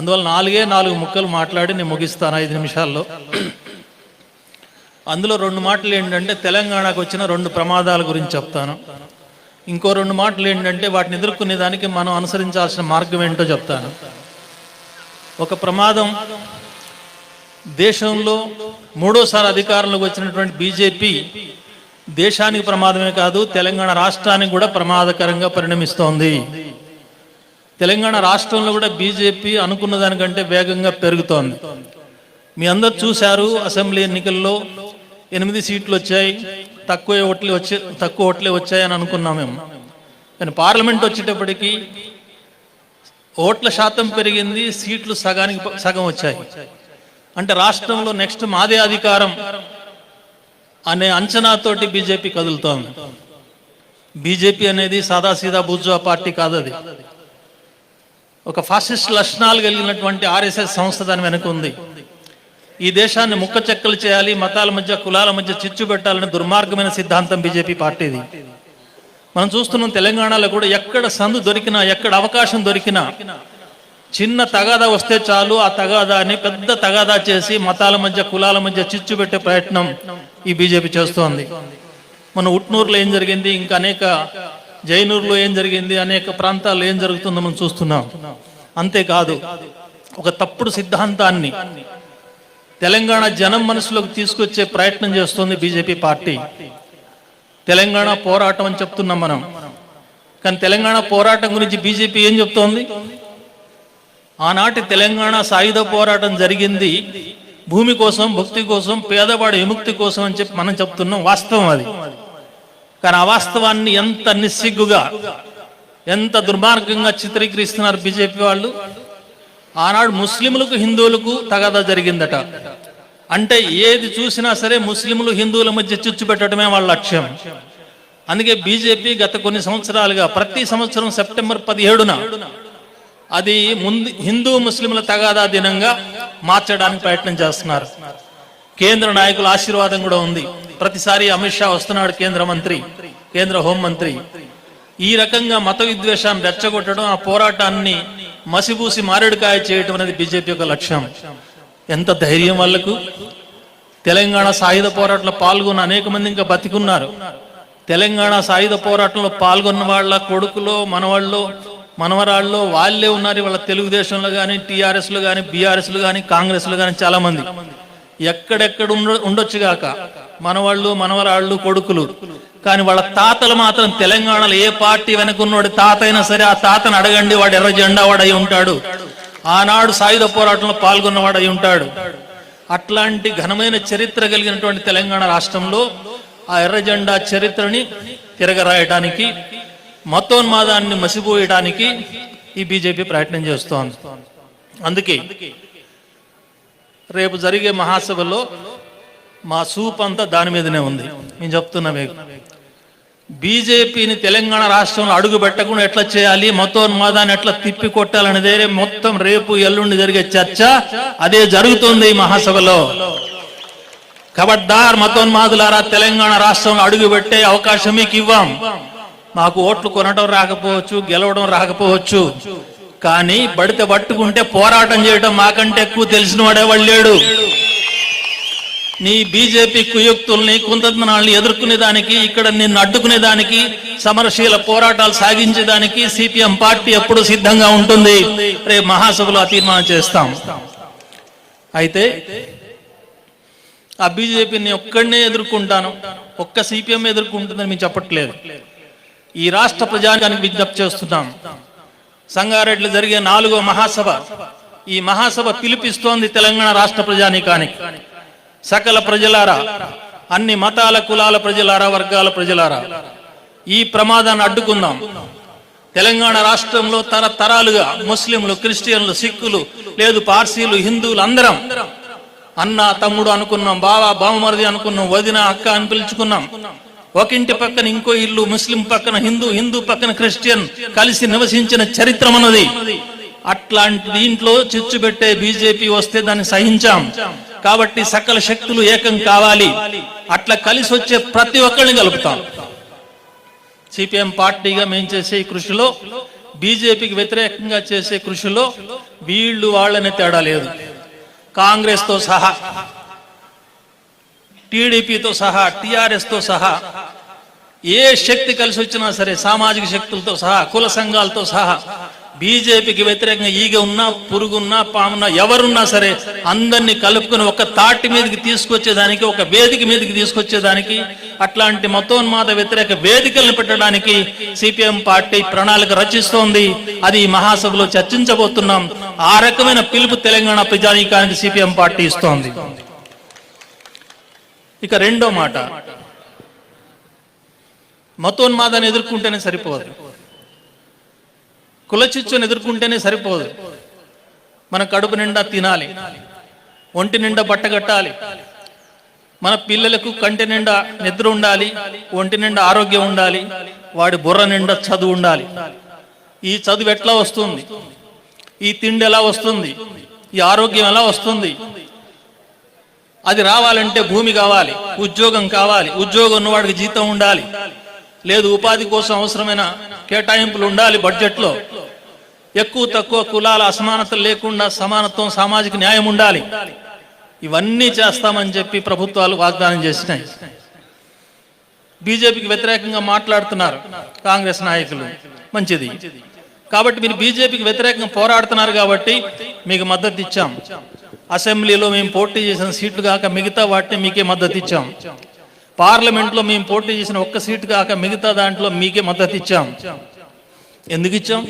అందువల్ల నాలుగే నాలుగు ముక్కలు మాట్లాడి నేను ముగిస్తాను ఐదు నిమిషాల్లో. అందులో రెండు మాటలు ఏంటంటే తెలంగాణకు వచ్చిన రెండు ప్రమాదాల గురించి చెప్తాను. ఇంకో రెండు మాటలు ఏంటంటే వాటిని ఎదుర్కొనే దానికి మనం అనుసరించాల్సిన మార్గం ఏంటో చెప్తాను. ఒక ప్రమాదం దేశంలో మూడోసారి అధికారంలోకి వచ్చినటువంటి బీజేపీ దేశానికి ప్రమాదమే కాదు తెలంగాణ రాష్ట్రానికి కూడా ప్రమాదకరంగా పరిణమిస్తోంది. తెలంగాణ రాష్ట్రంలో కూడా బీజేపీ అనుకున్న దానికంటే వేగంగా పెరుగుతోంది. మీ అందరు చూశారు అసెంబ్లీ ఎన్నికల్లో ఎనిమిది సీట్లు వచ్చాయి తక్కువ ఓట్లే వచ్చే తక్కువ ఓట్లే వచ్చాయని అనుకున్నాం మేము. కానీ పార్లమెంట్ వచ్చేటప్పటికి ఓట్ల శాతం పెరిగింది సీట్లు సగానికి సగం వచ్చాయి. అంటే రాష్ట్రంలో నెక్స్ట్ మాదే అధికారం అనే అంచనాతోటి బీజేపీ కదులుతోంది. బీజేపీ అనేది సాదాసీదా బూజ్వా పార్టీ కాదు అది ఒక ఫాసిస్ట్ లక్షణాలు కలిగినటువంటి ఆర్ఎస్ఎస్ సంస్థ దాని వెనుక ఉంది. ఈ దేశాన్ని ముక్క చెక్కలు చేయాలి మతాల మధ్య కులాల మధ్య చిచ్చు పెట్టాలనే దుర్మార్గమైన సిద్ధాంతం బీజేపీ పార్టీది. మనం చూస్తున్నాం తెలంగాణలో కూడా ఎక్కడ సందు దొరికినా ఎక్కడ అవకాశం దొరికినా చిన్న తగాదా వస్తే చాలు ఆ తగాదాని పెద్ద తగాదా చేసి మతాల మధ్య కులాల మధ్య చిచ్చు పెట్టే ప్రయత్నం ఈ బీజేపీ చేస్తోంది. మన ఉట్నూరులో ఏం జరిగింది? ఇంకా అనేక జైనూరులో ఏం జరిగింది? అనేక ప్రాంతాల్లో ఏం జరుగుతుందో మనం చూస్తున్నాం. అంతేకాదు ఒక తప్పుడు సిద్ధాంతాన్ని తెలంగాణ జనం మనసులోకి తీసుకొచ్చే ప్రయత్నం చేస్తోంది బీజేపీ పార్టీ. తెలంగాణ పోరాటం అని చెప్తున్నాం మనం. కానీ తెలంగాణ పోరాటం గురించి బీజేపీ ఏం చెప్తోంది? ఆనాటి తెలంగాణ సాయుధ పోరాటం జరిగింది భూమి కోసం భక్తి కోసం పేదవాడి విముక్తి కోసం అని చెప్పి మనం చెప్తున్నాం వాస్తవం అది. కానీ ఆ వాస్తవాన్ని ఎంత నిస్సిగ్గుగా ఎంత దుర్మార్గంగా చిత్రీకరిస్తున్నారు బీజేపీ వాళ్ళు? ఆనాడు ముస్లింలకు హిందువులకు తగాదా జరిగిందట. అంటే ఏది చూసినా సరే ముస్లింలు హిందువుల మధ్య చిచ్చు పెట్టడమే వాళ్ళ లక్ష్యం. అందుకే బీజేపీ గత కొన్ని సంవత్సరాలుగా ప్రతి సంవత్సరం సెప్టెంబర్ పదిహేడున అది ముందు హిందూ ముస్లింల తగాదా దినంగా మార్చడానికి ప్రయత్నం చేస్తున్నారు. కేంద్ర నాయకుల ఆశీర్వాదం కూడా ఉంది. ప్రతిసారి అమిత్ షా వస్తున్నాడు కేంద్ర మంత్రి కేంద్ర హోంమంత్రి ఈ రకంగా మత విద్వేషాన్ని రెచ్చగొట్టడం ఆ పోరాటాన్ని మసిబూసి మారేడుకాయ చేయటం అనేది బీజేపీ యొక్క లక్ష్యం. ఎంత ధైర్యం వాళ్ళకు? తెలంగాణ సాయుధ పోరాటంలో పాల్గొన్న అనేక మంది ఇంకా బతికున్నారు. తెలంగాణ సాయుధ పోరాటంలో పాల్గొన్న వాళ్ళ కొడుకులో మనవాళ్ళు మనవరాళ్ళు వాళ్ళే ఉన్నారు. వాళ్ళ తెలుగుదేశంలో కానీ టీఆర్ఎస్లు కానీ బీఆర్ఎస్లు కానీ కాంగ్రెస్లో కానీ చాలా మంది ఎక్కడెక్కడ ఉండ ఉండొచ్చు గాక. మనవాళ్ళు మనవరాళ్ళు కొడుకులు. కానీ వాళ్ళ తాతలు మాత్రం తెలంగాణలో ఏ పార్టీ వెనుకున్నోడు తాత అయినా సరే ఆ తాతను అడగండి వాడు ఎర్ర జెండా వాడు అయి ఉంటాడు. ఆనాడు సాయుధ పోరాటంలో పాల్గొన్నవాడు అయి ఉంటాడు. అట్లాంటి ఘనమైన చరిత్ర కలిగినటువంటి తెలంగాణ రాష్ట్రంలో ఆ ఎర్ర జెండా చరిత్రని తిరగరాయటానికి మతోన్మాదాన్ని మసిపోయడానికి ఈ బీజేపీ ప్రయత్నం చేస్తోంది. అందుకే రేపు జరిగే మహాసభలో మా సూప్ అంతా దాని మీదనే ఉంది. నేను చెప్తున్నా మీకు. బీజేపీని తెలంగాణ రాష్ట్రంలో అడుగు పెట్టకుండా ఎట్లా చేయాలి మతోన్మాదాన్ని ఎట్లా తిప్పి కొట్టాలనేదే మొత్తం రేపు ఎల్లుండి జరిగే చర్చ అదే జరుగుతుంది ఈ మహాసభలో. కబడ్దార్ మతోన్మాదులారా తెలంగాణ రాష్ట్రంలో అడుగు పెట్టే అవకాశం మీకు ఇవ్వం. మాకు ఓట్లు కొనడం రాకపోవచ్చు గెలవడం రాకపోవచ్చు. కానీ బడితే పట్టుకుంటే పోరాటం చేయడం మాకంటే ఎక్కువ తెలిసిన వాడేవాళ్ళు లేడు. నీ బీజేపీ కుయుక్తుల్ని కుందనాల్ని ఎదుర్కొనే దానికి ఇక్కడ నిన్ను అడ్డుకునే దానికి సమరశీల పోరాటాలు సాగించేదానికి సిపిఎం పార్టీ ఎప్పుడు సిద్ధంగా ఉంటుంది. రేపు మహాసభలో తీర్మానం చేస్తాం. అయితే ఆ బీజేపీని ఒక్కడనే ఎదుర్కొంటాను. ఒక్క సిపిఎం ఎదుర్కొంటుందని మేము చెప్పట్లేదు. ఈ రాష్ట్ర ప్రజానికి విజ్ఞప్తి చేస్తున్నాం. సంగారెడ్డిలో జరిగే నాలుగో మహాసభ. ఈ మహాసభ పిలిపిస్తోంది తెలంగాణ రాష్ట్ర ప్రజానీకానికి సకల ప్రజలారా అన్ని మతాల కులాల ప్రజలారా వర్గాల ప్రజలారా ఈ ప్రమాదాన్ని అడ్డుకుందాం. తెలంగాణ రాష్ట్రంలో తరతరాలుగా ముస్లింలు క్రిస్టియన్లు సిక్కులు లేదు పార్సీలు హిందువులు అందరం అన్న తమ్ముడు అనుకున్నాం బావ బావమరిది అనుకున్నాం వదిన అక్క అని పిలుచుకున్నాం. ఒక ఇంటి పక్కన ఇంకో ఇల్లు ముస్లిం పక్కన హిందూ హిందూ పక్కన క్రిస్టియన్ కలిసి నివసించిన చరిత్ర మనది అట్లాంటి దీంట్లో చిచ్చు పెట్టే బీజేపీ వస్తే దాన్ని సహించాం. కాబట్టి సకల శక్తులు ఏకం కావాలి. అట్లా కలిసి వచ్చే ప్రతి ఒక్కరిని కలుపుతాం. సిపిఎం పార్టీగా మేము చేసే ఈ కృషిలో బీజేపీకి వ్యతిరేకంగా చేసే కృషిలో వీళ్ళు వాళ్ళనే తేడా లేదు. కాంగ్రెస్తో సహా. టీడీపీతో సహా టీఆర్ఎస్తో సహా ఏ శక్తి కలిసి వచ్చినా సరే సామాజిక శక్తులతో సహా కుల సంఘాలతో సహా బీజేపీకి వ్యతిరేకంగా ఈగ ఉన్నా పురుగున్నా పామున్నా ఎవరున్నా సరే అందరినీ కలుపుకొని ఒక తాటి మీదకి తీసుకొచ్చేదానికి ఒక వేదిక మీదకి తీసుకొచ్చేదానికి అట్లాంటి మతోన్మాద వ్యతిరేక వేదికలను పెట్టడానికి సిపిఎం పార్టీ ప్రణాళిక రచిస్తోంది. అది మహాసభలో చర్చించబోతున్నాం. ఆ రకమైన పిలుపు తెలంగాణ ప్రజానీకానికి సిపిఎం పార్టీ ఇస్తోంది. ఇక రెండో మాట. మతోన్మాదాన్ని ఎదుర్కొంటేనే సరిపోదు. కులచిచ్చుని ఎదుర్కొంటేనే సరిపోదు. మన కడుపు నిండా తినాలి. ఒంటి నిండా బట్ట కట్టాలి. మన పిల్లలకు కంటి నిండా నిద్ర ఉండాలి. ఒంటి నిండా ఆరోగ్యం ఉండాలి. వాడి బుర్ర నిండా చదువు ఉండాలి. ఈ చదువు ఎట్లా వస్తుంది? ఈ తిండి ఎలా వస్తుంది? ఈ ఆరోగ్యం ఎలా వస్తుంది? అది రావాలంటే భూమి కావాలి ఉద్యోగం కావాలి ఉద్యోగం ఉన్నవాడికి జీతం ఉండాలి. లేదు ఉపాధి కోసం అవసరమైన కేటాయింపులు ఉండాలి బడ్జెట్లో. ఎక్కువ తక్కువ కులాల అసమానతలు లేకుండా సమానత్వం సామాజిక న్యాయం ఉండాలి. ఇవన్నీ చేస్తామని చెప్పి ప్రభుత్వాలు వాగ్దానం చేసినాయి. బీజేపీకి వ్యతిరేకంగా మాట్లాడుతున్నారు కాంగ్రెస్ నాయకులు. మంచిది. కాబట్టి మీరు బీజేపీకి వ్యతిరేకంగా పోరాడుతున్నారు కాబట్టి మీకు మద్దతు ఇచ్చాం. అసెంబ్లీలో మేము పోటీ చేసిన సీట్లు కాక మిగతా వాటిని మీకే మద్దతు ఇచ్చాం. పార్లమెంట్లో మేము పోటీ చేసిన ఒక్క సీటు కాక మిగతా దాంట్లో మీకే మద్దతు ఇచ్చాం. ఎందుకు ఇచ్చాం?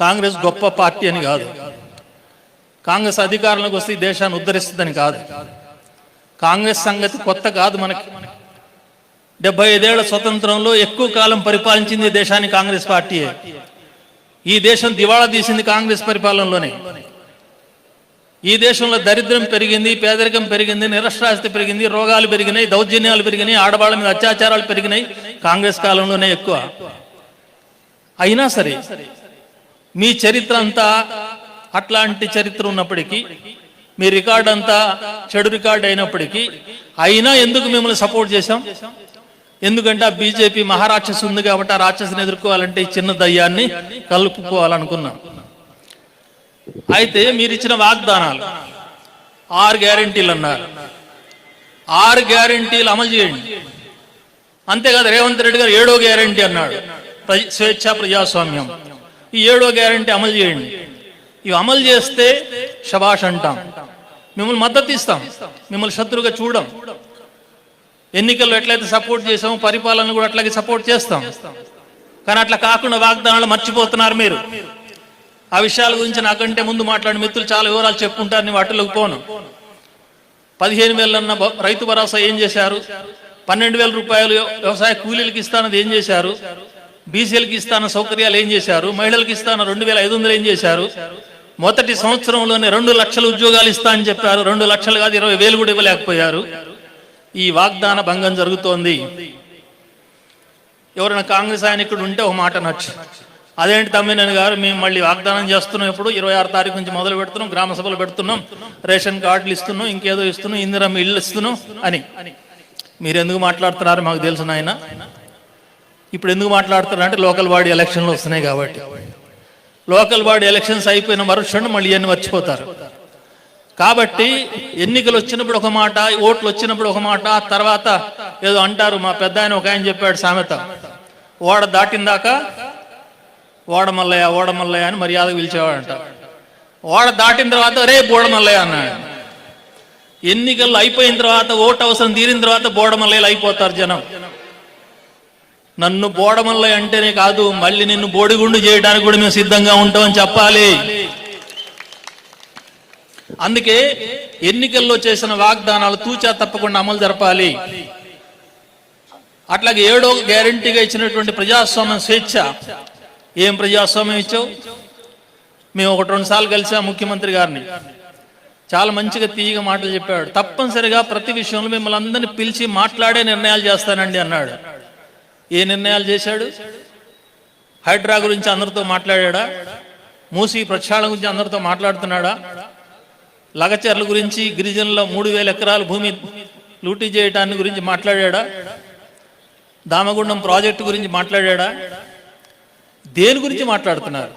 కాంగ్రెస్ గొప్ప పార్టీ అని కాదు. కాంగ్రెస్ అధికారంలోకి వస్తే ఈ దేశాన్ని ఉద్ధరిస్తుందని కాదు. కాంగ్రెస్ సంగతి కొత్త కాదు మనకి. డెబ్బై ఐదేళ్ళ స్వతంత్రంలో ఎక్కువ కాలం పరిపాలించింది దేశాన్ని కాంగ్రెస్ పార్టీయే. ఈ దేశం దివాళా తీసింది కాంగ్రెస్ పరిపాలనలోనే. ఈ దేశంలో దరిద్రం పెరిగింది పేదరికం పెరిగింది నిరక్షరాస్యత పెరిగింది రోగాలు పెరిగినాయి దౌర్జన్యాలు పెరిగినాయి ఆడవాళ్ళ మీద అత్యాచారాలు పెరిగినాయి. కాంగ్రెస్ కాలంలోనే ఎక్కువ. అయినా సరే మీ చరిత్ర అంతా అట్లాంటి చరిత్ర ఉన్నప్పటికీ మీ రికార్డ్ అంతా చెడు రికార్డ్ అయినప్పటికీ అయినా ఎందుకు మిమ్మల్ని సపోర్ట్ చేశాం? ఎందుకంటే ఆ బీజేపీ మహారాక్షసు ఉంది కాబట్టి ఆ రాక్షసుని ఎదుర్కోవాలంటే ఈ చిన్న దయ్యాన్ని కలుపుకోవాలనుకున్నాం. అయితే మీరు ఇచ్చిన వాగ్దానాలు. ఆరు గ్యారంటీలు అన్నారు. ఆరు గ్యారంటీలు అమలు చేయండి. అంతేకాదు రేవంత్ రెడ్డి గారు ఏడో గ్యారంటీ అన్నాడు. ప్రజ- స్వేచ్ఛ ప్రజాస్వామ్యం. ఈ ఏడో గ్యారంటీ అమలు చేయండి. ఇవి అమలు చేస్తే శబాష్ అంటాం. మిమ్మల్ని మద్దతు ఇస్తాం. మిమ్మల్ని శత్రుగా చూడం. ఎన్నికల్లో ఎట్లయితే సపోర్ట్ చేసామో పరిపాలన కూడా అట్లాగే సపోర్ట్ చేస్తాం. కానీ అట్లా కాకుండా వాగ్దానాలు మర్చిపోతున్నారు మీరు. ఆ విషయాల గురించి నాకంటే ముందు మాట్లాడిన మిత్రులు చాలా వివరాలు చెప్పుకుంటారు నేను వాటిలోకి పోను. పదిహేను వేలన్న రైతు భరోసా ఏం చేశారు? పన్నెండు వేల రూపాయలు వ్యవసాయ కూలీలకు ఇస్తానది ఏం చేశారు? బీసీలకు ఇస్తాన సౌకర్యాలు ఏం చేశారు? మహిళలకు ఇస్తాన రెండు వేల ఐదు వందలు ఏం చేశారు? మొదటి సంవత్సరంలోనే రెండు లక్షల ఉద్యోగాలు ఇస్తా అని చెప్పారు. రెండు లక్షలు కాదు ఇరవై వేలు కూడా ఇవ్వలేకపోయారు. ఈ వాగ్దాన భంగం జరుగుతోంది. ఎవరైనా కాంగ్రెస్ ఆయనకుడు ఉంటే ఒక మాట నచ్చు అదేంటి తమ్మినేని గారు మేము మళ్ళీ వాగ్దానం చేస్తున్నాం ఇప్పుడు ఇరవై ఆరు తారీఖు నుంచి మొదలు పెడుతున్నాం గ్రామ సభలు పెడుతున్నాం రేషన్ కార్డులు ఇస్తున్నాం ఇంకేదో ఇస్తున్నాం ఇందిరమ్మ ఇల్లు ఇస్తున్నాం అని. మీరు ఎందుకు మాట్లాడుతున్నారు? మాకు తెలుసు నాయన. ఇప్పుడు ఎందుకు మాట్లాడుతున్నారు అంటే లోకల్ బాడీ ఎలక్షన్లు వస్తున్నాయి కాబట్టి. లోకల్ బాడీ ఎలక్షన్స్ అయిపోయిన మరుక్షణం మళ్ళీ ఇవన్నీ మర్చిపోతారు. కాబట్టి ఎన్నికలు వచ్చినప్పుడు ఒక మాట ఓట్లు వచ్చినప్పుడు ఒక మాట తర్వాత ఏదో అంటారు మా పెద్ద ఆయన ఒక ఆయన చెప్పాడు సామెత. ఓడ దాటిన ఓడమల్లయ్య ఓడమల్లయ్య అని మర్యాద పిలిచేవాడంట. ఓడ దాటిన తర్వాత రే బోడమల్లయ్య అన్నాడు. ఎన్నికలు అయిపోయిన తర్వాత ఓటు అవసరం తీరిన తర్వాత బోడమల్లయ్యలు అయిపోతారు జనం. నన్ను బోడమల్లయ్య అంటేనే కాదు మళ్ళీ నిన్ను బోడిగుండు చేయడానికి కూడా మేము సిద్ధంగా ఉంటామని చెప్పాలి. అందుకే ఎన్నికల్లో చేసిన వాగ్దానాలు తూచా తప్పకుండా అమలు జరపాలి. అట్లాగే ఏడో గ్యారంటీగా ఇచ్చినటువంటి ప్రజాస్వామ్యం స్వేచ్ఛ. ఏం ప్రజాస్వామ్యం ఇచ్చావు? మేము ఒకటి రెండు సార్లు కలిసాం ముఖ్యమంత్రి గారిని. చాలా మంచిగా తీయగా మాటలు చెప్పాడు. తప్పనిసరిగా ప్రతి విషయంలో మిమ్మల్ని అందరినీ పిలిచి మాట్లాడే నిర్ణయాలు చేస్తానండి అన్నాడు. ఏ నిర్ణయాలు చేశాడు? హైడ్రా గురించి అందరితో మాట్లాడా మూసి ప్రక్షాళన గురించి అందరితో మాట్లాడుతున్నాడా? లగచర్ల గురించి గిరిజనుల మూడు వేల ఎకరాల భూమి లూటీ చేయటాన్ని గురించి మాట్లాడా దామగుండం ప్రాజెక్టు గురించి మాట్లాడా దేని గురించి మాట్లాడుతున్నారు?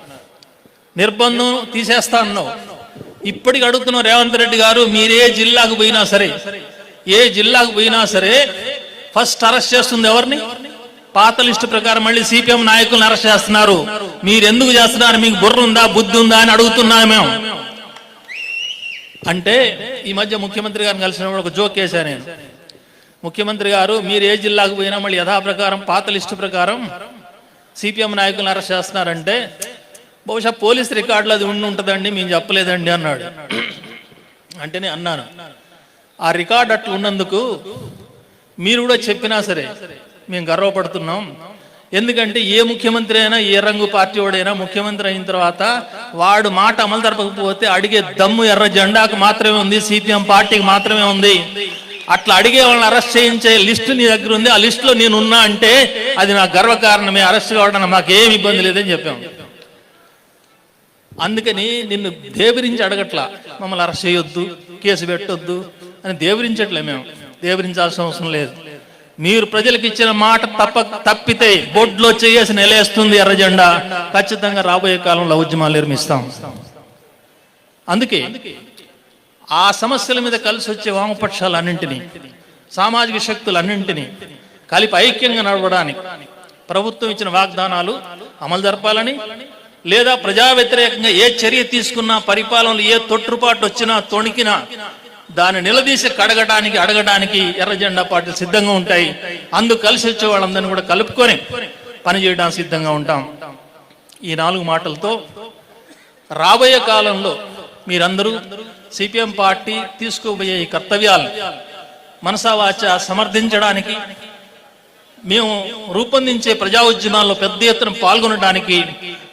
నిర్బంధం తీసేస్తా అన్నావు. ఇప్పటికి అడుగుతున్నావు రేవంత్ రెడ్డి గారు మీరే జిల్లాకు పోయినా సరే ఏ జిల్లాకు పోయినా సరే ఫస్ట్ అరెస్ట్ చేస్తుంది ఎవరిని? పాత లిస్టు ప్రకారం మళ్ళీ సిపిఎం నాయకులను అరెస్ట్ చేస్తున్నారు. మీరు ఎందుకు చేస్తున్నారు? మీకు బుర్ర ఉందా బుద్ధి ఉందా అని అడుగుతున్నాం మేము. అంటే ఈ మధ్య ముఖ్యమంత్రి గారిని కలిసినప్పుడు ఒక జోక్ వేశాను నేను. ముఖ్యమంత్రి గారు మీరు ఏ జిల్లాకు పోయినా మళ్ళీ యథాప్రకారం పాత లిస్టు ప్రకారం సిపిఎం నాయకులను అరెస్ట్ చేస్తున్నారంటే బహుశా పోలీస్ రికార్డులు అది ఉండి ఉంటుందండి మేము చెప్పలేదండి అన్నాడు. అంటేనే అన్నాను. ఆ రికార్డు అట్లా ఉన్నందుకు మీరు కూడా చెప్పినా సరే మేము గర్వపడుతున్నాం. ఎందుకంటే ఏ ముఖ్యమంత్రి అయినా ఏ రంగు పార్టీ వాడైనా ముఖ్యమంత్రి అయిన తర్వాత వాడు మాట అమలు జరపకపోతే అడిగే దమ్ము ఎర్ర జెండాకు మాత్రమే ఉంది సిపిఎం పార్టీకి మాత్రమే ఉంది. అట్లా అడిగే వాళ్ళని అరెస్ట్ చేయించే లిస్టు నీ దగ్గర ఉంది. ఆ లిస్టులో నేను ఉన్నా అంటే అది నా గర్వకారణమే అరెస్ట్ కావడం మాకేం ఇబ్బంది లేదని చెప్పాం. అందుకని నిన్ను దేవరించి అడగట్లా. మమ్మల్ని అరెస్ట్ చేయొద్దు కేసు పెట్టొద్దు అని దేవరించట్లే మేము. దేవరించాల్సిన అవసరం లేదు. మీరు ప్రజలకు ఇచ్చిన మాట తప్ప తప్పితే బొడ్లో చేసి నెలేస్తుంది ఎర్రజెండా ఖచ్చితంగా రాబోయే కాలంలో ఉద్యమాలు నిర్మిస్తాం. అందుకే ఆ సమస్యల మీద కలిసి వచ్చే వామపక్షాలన్నింటినీ సామాజిక శక్తులన్నింటినీ కలిపి ఐక్యంగా నడవడానికి ప్రభుత్వం ఇచ్చిన వాగ్దానాలు అమలు జరపాలని లేదా ప్రజా వ్యతిరేకంగా ఏ చర్య తీసుకున్నా పరిపాలనలు ఏ తొట్టుపాటు వచ్చినా తొణికినా దాన్ని నిలదీసి కడగడానికి అడగడానికి ఎర్ర జెండా పార్టీలు సిద్ధంగా ఉంటాయి. అందుకు కలిసి వచ్చే వాళ్ళందరినీ కూడా కలుపుకొని పనిచేయడానికి సిద్ధంగా ఉంటాం. ఈ నాలుగు మాటలతో రాబోయే కాలంలో మీరందరూ సిపిఎం పార్టీ తీసుకోబోయే ఈ కర్తవ్యాలు మనసావాచ సమర్థించడానికి మేము రూపొందించే ప్రజా ఉద్యమాల్లో పెద్ద ఎత్తున పాల్గొనడానికి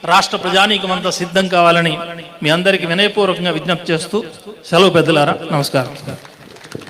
రాష్ట్ర ప్రజానీకమంతా సిద్ధం కావాలని మీ అందరికీ వినయపూర్వకంగా విజ్ఞప్తి చేస్తూ సెలవు పెద్దలారా నమస్కారం.